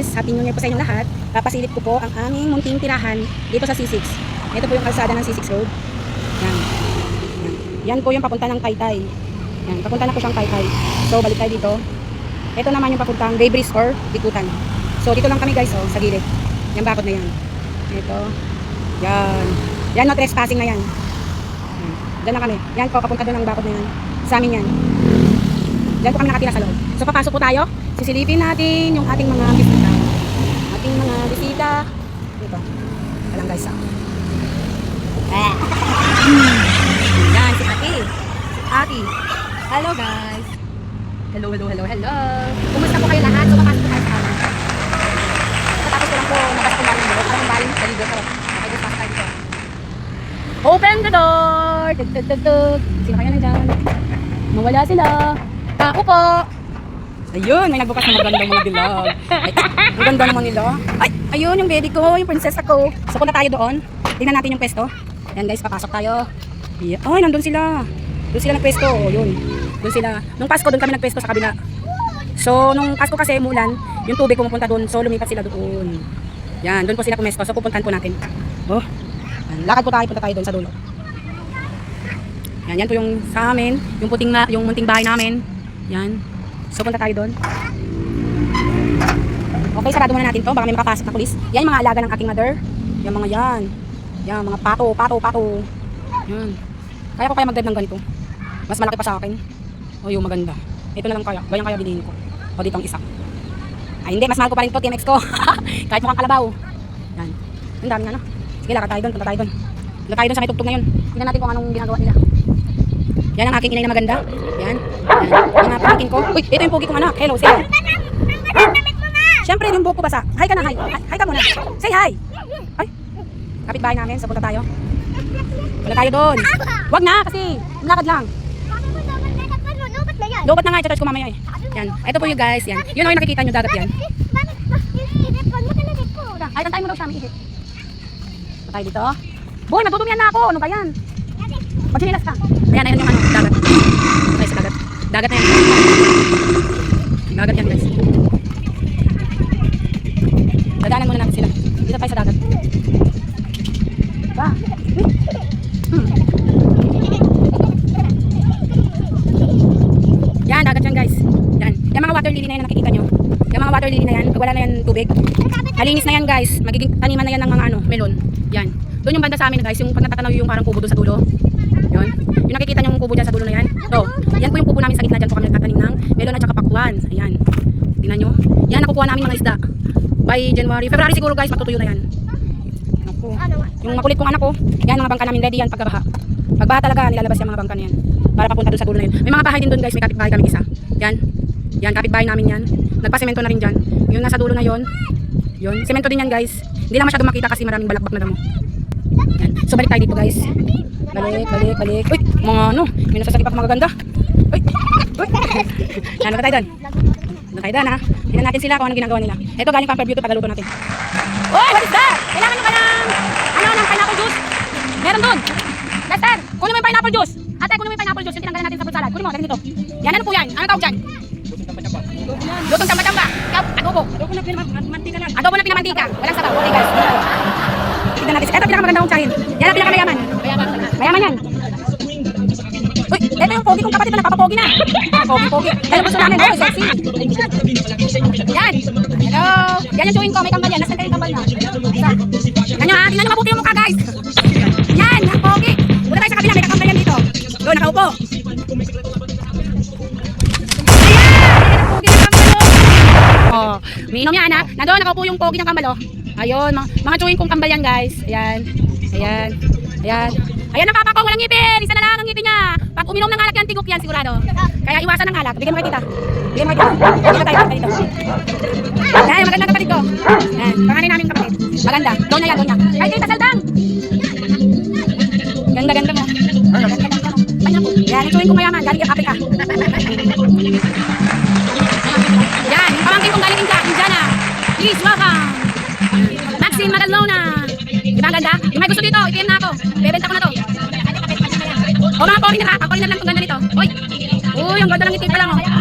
guys, happy new year po sa inyong lahat. Papasilip ko po ang aming munting tirahan dito sa C6. Ito po yung kalsada ng C6 Road. Yan. Yan, Yan po yung papunta ng Taytay. Yan, papunta na po siyang Taytay. So, balik tayo dito. Ito naman yung papuntang Bay Breeze or Bikutan. So, dito lang kami guys, oh, sa gilid. Yan bakod na yan. Ito. Yan. Yan, no trespassing na yan. Yan. Diyan lang kami. Yan po, papunta doon ang bakod na yan. Sa amin yan. Diyan po kami nakatira sa loob. So, papasok po tayo. Sisilipin natin yung ating mga bisita. Ating mga bisita. Dito. Walang guys, ah. Eh. Yan, si Ate. Ate. Hello, guys. Hello, hello, hello, hello. Kumusta po kayo lahat? So, papasok po tayo sa amin. Tapos ko lang po, nabas ko maling buhok. Parang maling baligo. Just pass tayo dito. Open the door! Tug, tug, tug, tug. Sino kaya nandyan? Mawala sila. Ako po. Ayun, may nagbukas ng magandang mga dilaw. Ay, ang ganda naman nila. Ay, ayun yung baby ko, yung princess ako. So, punta tayo doon. Tingnan natin yung pwesto. Yan guys, papasok tayo. Yeah. Ay, nandun sila. Doon sila nagpwesto. Yun. Doon sila. Nung Pasko, doon kami nagpwesto sa kabila. So, nung Pasko kasi mulan, yung tubig pumupunta doon. So, lumipat sila doon. Yan, doon po sila pumesto. So, pupuntahan po natin. Oh. Lakad po tayo, punta tayo doon sa dulo. Yan, yan po yung sa amin, yung puting yung munting bahay namin. Yan. So, punta tayo doon. Okay, sarado muna natin to. Baka may makapasok na pulis. Yan yung mga alaga ng aking mother. Yung mga yan. Yan, mga pato, pato, pato. Yan. Kaya ko kaya mag-drive ng ganito. Mas malaki pa sa akin. O, yung maganda. Ito na lang kaya. Ganyan kaya bilhin ko. O, dito ang isa. Ay, hindi. Mas mahal ko pa rin to, TMX ko. Kahit mukhang kalabaw. Yan. Ang dami na, no? Sige, lakad tayo doon. Punta tayo doon. Punta tayo doon sa may tugtog na yun. Tingnan natin kung anong ginagawa nila. Yan ang aking inay na maganda. Yan. Yan. Mga pamangkin ko. Uy, ito yung pogi kong anak. Hello, say hi. Siyempre, yung buhok basa. Hi ka na, hi. Hi, hi ka muna. Say hi. Ay, kapitbahay namin. So, punta tayo. Punta tayo doon. Wag na, kasi lakad lang. Lobat na nga, i-charge ko mamaya eh. Yan. Ito po yung guys, yan. Yun o yung nakikita nyo dagat yan. Ay, tantayin mo daw siya, may ihip. Punta tayo dito. Boy, natutumian na ako. Ano ba yan? Pag ka. Ayan, ayan yung ano, dagat. Ay, sa dagat. Dagat na yan. Dagat yan, guys. Dadaanan muna natin sila. Dito tayo sa dagat. Ba? Hmm. Yan, dagat yan, guys. Yan. Yung mga water lily na yan na nakikita nyo. Yung mga water lily na yan, pag wala na yan tubig. Malinis na yan, guys. Magiging taniman na yan ng mga ano, melon. Yan. Doon yung banda sa amin, guys. Yung pag natatanaw yung parang kubo doon sa dulo. Yun. Yung nakikita nyo yung kubo dyan sa dulo na yan. So, yan po yung kubo namin sa gitna dyan po kami nagtatanim ng melon at saka pakwan. Ayan. Tingnan nyo. Yan, nakukuha namin mga isda. By January. February siguro guys, matutuyo na yan. Naku. Yung makulit kong anak ko, yan mga bangka namin ready yan pagkabaha. Pagbaha talaga, nilalabas yung mga bangka na yan. Para papunta doon sa dulo na yun. May mga bahay din doon guys, may kapitbahay kami isa. Yan. Yan, kapitbahay namin yan. Nagpasemento na rin dyan. Yung nasa dulo na yon yun. Semento din yan guys. Hindi na masyadong makita kasi maraming balakbak na damo. Yan. So balik tayo dito guys. Balik, balik, balik. Uy, mga ano, may nasasakit pa magaganda. Uy, uy. Ano ba tayo doon? Ano tayo doon ha? Tingnan natin sila kung ano ginagawa nila. Ito galing pang beauty pagaluto natin. Uy, what is that? Kailangan nyo ba ng, ano, ng pineapple juice? Meron doon. Lester, kunin mo yung pineapple juice. Ate, kunin mo yung pineapple juice. Yung tinanggalan natin sa fruit salad. Kunin mo, dali dito. Yan, ano po yan? Ano tawag dyan? Lutong chamba-chamba. Ikaw, adobo. Adobo na pinamantika lang. Adobo na pinamantika. Walang sabaw. Okay guys. Tignan natin. Ito pinakamaganda kong tsahin. Yan ang pinakamayaman. Pogi kong kapatid na nagpapapogi na. Ah, pogi, pogi. Dahil gusto namin. Oh, sexy. Yan. Hello. Yan yung chewing ko. May kambal yan. Nasaan kayo kambal na? Isa. Ganyan ha. Tingnan nyo mabuti yung mukha guys. Yan. Pogi. Punta tayo sa kabila. May kakambal yan dito. Doon, nakaupo. Oh, umiinom yan ha. Nandoon nakaupo yung pogi ng kambal oh. Ayun, mga, mga chewing kong kambal yan guys. Ayan. Ayan. Ayan. Ayan ang papa ko, walang ngipin. Isa na lang ang ngipin niya. Pag uminom ng alak yan, tigok yan sigurado. Kaya iwasan ng alak. Bigyan mo kay tita. Bigyan mo kay tita. Dito tayo, dito. Ayan, maganda kapatid ko. Ayan, panganin namin kapatid. Maganda. Doon na yan, doon niya. Ay, tita, saldang. Ganda, ganda mo. Ganda, ganda mo. Yan, yung chewing kong mayaman. Galing kay Africa. Yan, yung pamangkin kong galing India, Indiana. Please welcome. Foreigner lang itong ganda nito. Uy, uy, ang ganda ng itim pa lang oh.